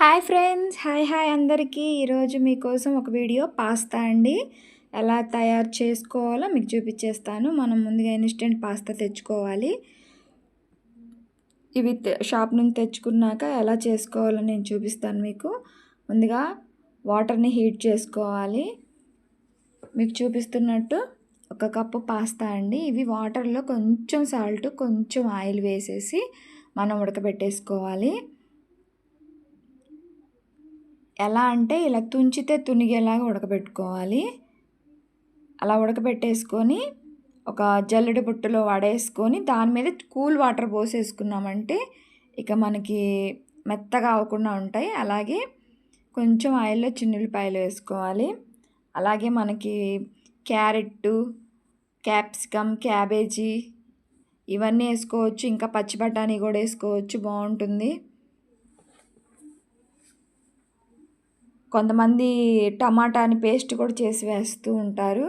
Hi friends hi hi అందరికీ. ఈరోజు మీకోసం ఒక వీడియో పాస్తా అండి. ఎలా తయారు చేసుకోవాలో మీకు చూపించేస్తాను మనం ముందుగా ఇన్స్టెంట్ పాస్తా తెచ్చుకోవాలి. ఇవి షాప్ నుంచి తెచ్చుకున్నాక ఎలా చేసుకోవాలో నేను చూపిస్తాను మీకు. ముందుగా వాటర్ని హీట్ చేసుకోవాలి. మీకు చూపిస్తున్నట్టు ఒక కప్పు పాస్తా అండి. ఇవి వాటర్లో కొంచెం సాల్ట్ కొంచెం ఆయిల్ వేసేసి మనం ఉడకబెట్టేసుకోవాలి. ఎలా అంటే ఇలా తుంచితే తునిగేలాగా ఉడకబెట్టుకోవాలి. అలా ఉడకబెట్టేసుకొని ఒక జల్లెడి బుట్టలో వడేసుకొని దాని మీద కూల్ వాటర్ పోసేసుకున్నామంటే ఇక మనకి మెత్తగా అవ్వకుండా ఉంటాయి. అలాగే కొంచెం ఆయిల్లో చిన్నులపాయలు వేసుకోవాలి. అలాగే మనకి క్యారెట్టు క్యాప్సికమ్ క్యాబేజీ ఇవన్నీ వేసుకోవచ్చు. ఇంకా పచ్చి బఠానీ కూడా వేసుకోవచ్చు. బాగుంటుంది. కొంతమంది టమాటాని పేస్ట్ కూడా చేసి వేస్తూ ఉంటారు.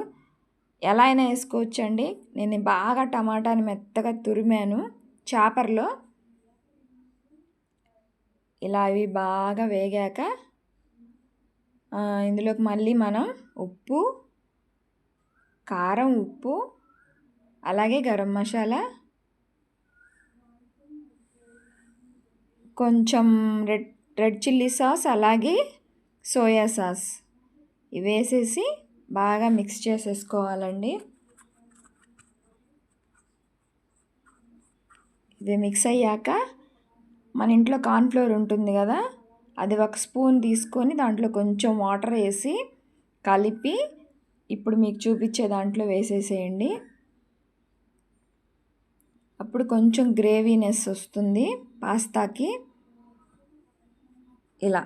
ఎలా అయినా వేసుకోవచ్చండి. నేను బాగా టమాటాని మెత్తగా తురిమాను చాపర్లో. ఇలా అవి బాగా వేగాక ఇందులోకి మళ్ళీ మనం ఉప్పు కారం ఉప్పు అలాగే గరం మసాలా కొంచెం రెడ్ రెడ్ చిల్లీ సాస్ అలాగే సోయా సాస్. ఇవి వేసేసి బాగా మిక్స్ చేసేసుకోవాలండి. ఇది మిక్స్ అయ్యాక మన ఇంట్లో కార్న్ఫ్లోర్ ఉంటుంది కదా అది ఒక స్పూన్ తీసుకొని దాంట్లో కొంచెం వాటర్ వేసి కలిపి ఇప్పుడు మీకు చూపించే దాంట్లో వేసేసేయండి. అప్పుడు కొంచెం గ్రేవీనెస్ వస్తుంది పాస్తాకి. ఇలా.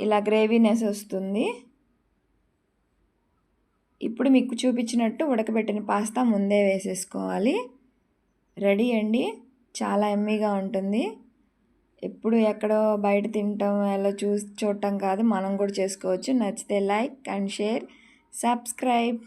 ఇలా గ్రేవీనెస్ వస్తుంది. ఇప్పుడు మీకు చూపించినట్టు ఉడకబెట్టిన పాస్తా ముందే వేసేసుకోవాలి. రెడీ అండి. చాలా ఎమ్మీగా ఉంటుంది. ఎప్పుడు ఎక్కడో బయట తింటాం ఎలా చూసి చూడటం కాదు. మనం కూడా చేసుకోవచ్చు. నచ్చితే లైక్ అండ్ షేర్ సబ్స్క్రైబ్.